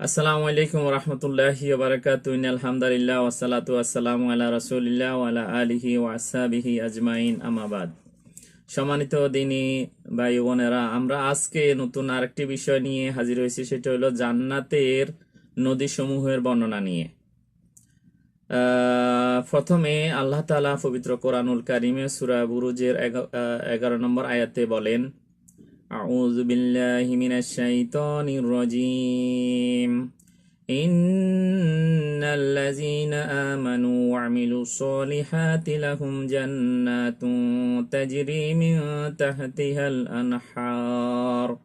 আসসালামু আলাইকুম রহমতুল্লাহি বারাকাতুন আলহামদুলিল্লাহ ওয়াসালাতু আসসালামু আলা রাসূলিল্লাহ ওয়া আলা আলিহি ওয়া আজমাইন। আমাবাদ সম্মানিত দিনী ভাই বোনেরা, আমরা আজকে নতুন আরেকটি বিষয় নিয়ে হাজির হয়েছি, সেটা হলো জান্নাতের নদীসমূহের বর্ণনা নিয়ে। প্রথমে আল্লাহ তাআলা পবিত্র কোরআনুল কারিমে সূরা বুরুজের এগা- এগারো নম্বর আয়াতে বলেন أعوذ بالله من الشيطان الرجيم إن الذين آمنوا وعملوا الصالحات لهم جنات تجري من تحتها الأنحار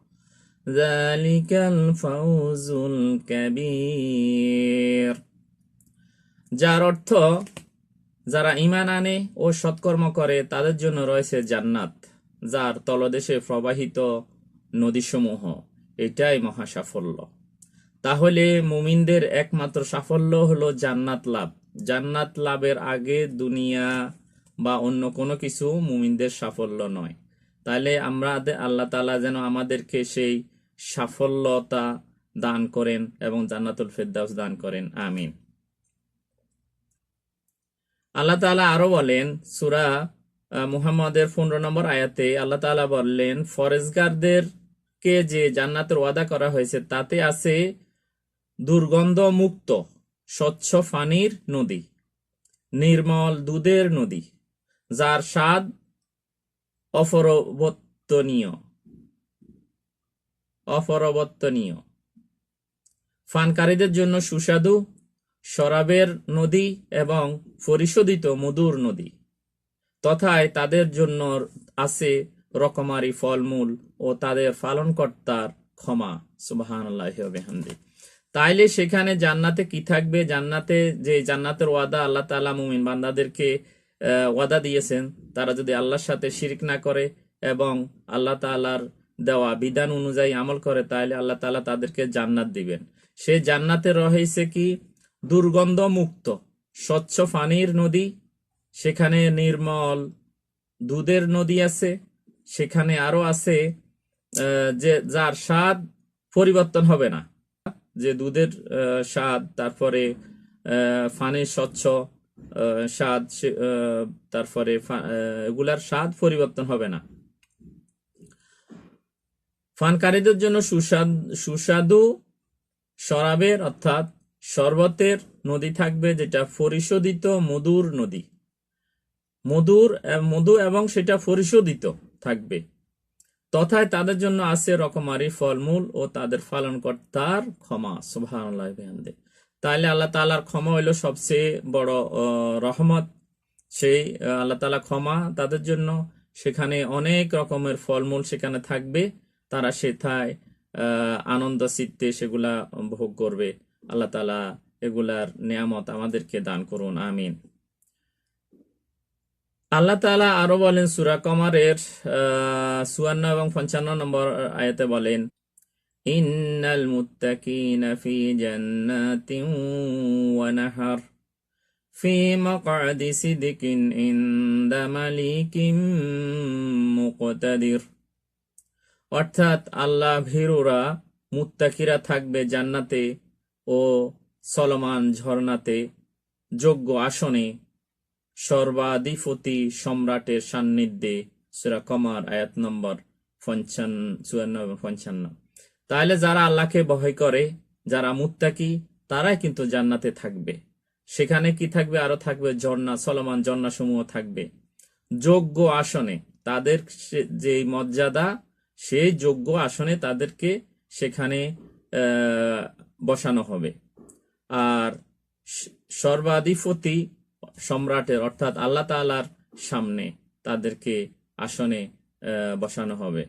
ذلك الفوز الكبير যার অর্থ যারা ইমান আনে ও সৎকর্ম করে তাদের জন্য রয়েছে জান্নাত যার তলদেশে প্রবাহিত নদীসমূহ। এটাই মহা সাফল্য তাহলে মুমিনদের একমাত্র সাফল্য হলো জান্নাত লাভ। জান্নাত লাভের আগে দুনিয়া বা অন্য কোনো কিছু মুমিনদের সাফল্য নয়। তাহলে আমরা আল্লাহ তাআলা যেন আমাদেরকে সেই সাফল্যতা দান করেন এবং জান্নাতুল ফেরদাউস দান করেন। আমিন। আল্লাহ তাআলা আরও বলেন, সূরা মুহাম্মদের পনেরো নম্বর আয়াতে আল্লাহ তাআলা বললেন ফরেজগারদের কে যে জান্নাতের ওয়াদা করা হয়েছে, তাতে আছে দুর্গন্ধ মুক্ত স্বচ্ছ ফানির নদী, নির্মল দুধের নদী, যার স্বাদ অপরবর্তনীয় অপরবর্তনীয়। ফানকারীদের জন্য সুস্বাদু, শরাবের নদী এবং পরিশোধিত মধুর নদী। তথায় তাদের জন্য আছে রকমারি ফলমূল ও তাদের পালনকর্তার ক্ষমা। সুবাহান্লাহামদি তাইলে সেখানে জান্নাতে কি থাকবে? জান্নাতে যে জান্নাতের ওয়াদা আল্লাহ তাআলা মুমিন বান্দাদেরকে ওয়াদা দিয়েছেন, তারা যদি আল্লাহর সাথে শিরিক না করে এবং আল্লাহ তাআলার দেওয়া বিধান অনুযায়ী আমল করে তাহলে আল্লাহ তাআলা তাদেরকে জান্নাত দিবেন। সে জান্নাতে রয়েছে কি? দুর্গন্ধ মুক্ত স্বচ্ছ পানির নদী সেখানে নির্মল দুধের নদী আছে, সেখানে আরও আছে যে যার স্বাদ পরিবর্তন হবে না। যে দুধের স্বাদ, তারপরে পানির স্বচ্ছ স্বাদ তারপরে এগুলার স্বাদ পরিবর্তন হবে না। ফানকারীদের জন্য সুস্বাদ, সুস্বাদু শরাবের, অর্থাৎ শরবতের নদী থাকবে, যেটা পরিশোধিত মধুর নদী। মধুর মধু এবং সেটা পরিশোধিত থাকবে। তথায় তাদের জন্য আছে রকমারি ফলমূল ও তাদের পালনকর্তার ক্ষমা। সুবহানাল্লাহি বিহামদি। তাহলে আল্লাহ তাআলার ক্ষমা হইল সবচেয়ে বড় রহমত। সেই আল্লাহ তাআলা ক্ষমা তাদের জন্য। সেখানে অনেক রকমের ফলমূল সেখানে থাকবে। তারা সেথায় আনন্দ, চিত্তে সেগুলা ভোগ করবে। আল্লাহ তাআলা এগুলার নিয়ামত আমাদেরকে দান করুন। আমিন। আল্লাহ তালা আরও বলেন, সূরা কমারের চুয়ান্ন এবং পঞ্চান্ন নম্বর আয়াতে বলেন, ইন্নাল মুত্তাকিনা ফি জান্নাতিন ওয়া নাহার, ফি মাকআদি সিদকিন ইনদা মালিকিন মুকতাদির। অর্থাৎ আল্লাহ ভীরুরা, মুত্তাকিরা থাকবে জান্নাতে ও সলমান ঝর্ণাতে, যোগ্য আসনে সর্বাধিপতি সম্রাটের সান্নিধ্যে সুরা কমার আয়াত নম্বর পঞ্চান্ন চুয়ান্ন পঞ্চান্ন। তাহলে যারা আল্লাহকে ভয় করে, যারা মুত্তাকি, তারাই কিন্তু জান্নাতে থাকবে। সেখানে কি থাকবে? আরও থাকবে ঝর্ণা চলমান ঝর্ণা সমূহ থাকবে। যোগ্য আসনে তাদের যে মর্যাদা, সেই যোগ্য আসনে তাদেরকে সেখানে বসানো হবে। আর সর্বাধিপতি সম্রাটের, অর্থাৎ আল্লাহ তালার সামনে তাদেরকে আসনে বসানো হবে।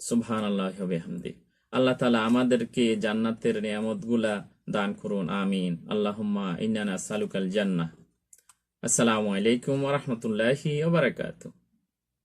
সুবহান আল্লাহ হবে হামদি আল্লাহ তালা আমাদেরকে জান্নাতের নিয়ামতগুলা দান করুন, আমিন। আল্লাহ ইন্নানা সালুকাল জান্না আসসালামু আলাইকুম ওয়া রাহমাতুল্লাহি ওয়া বারাকাতুহু।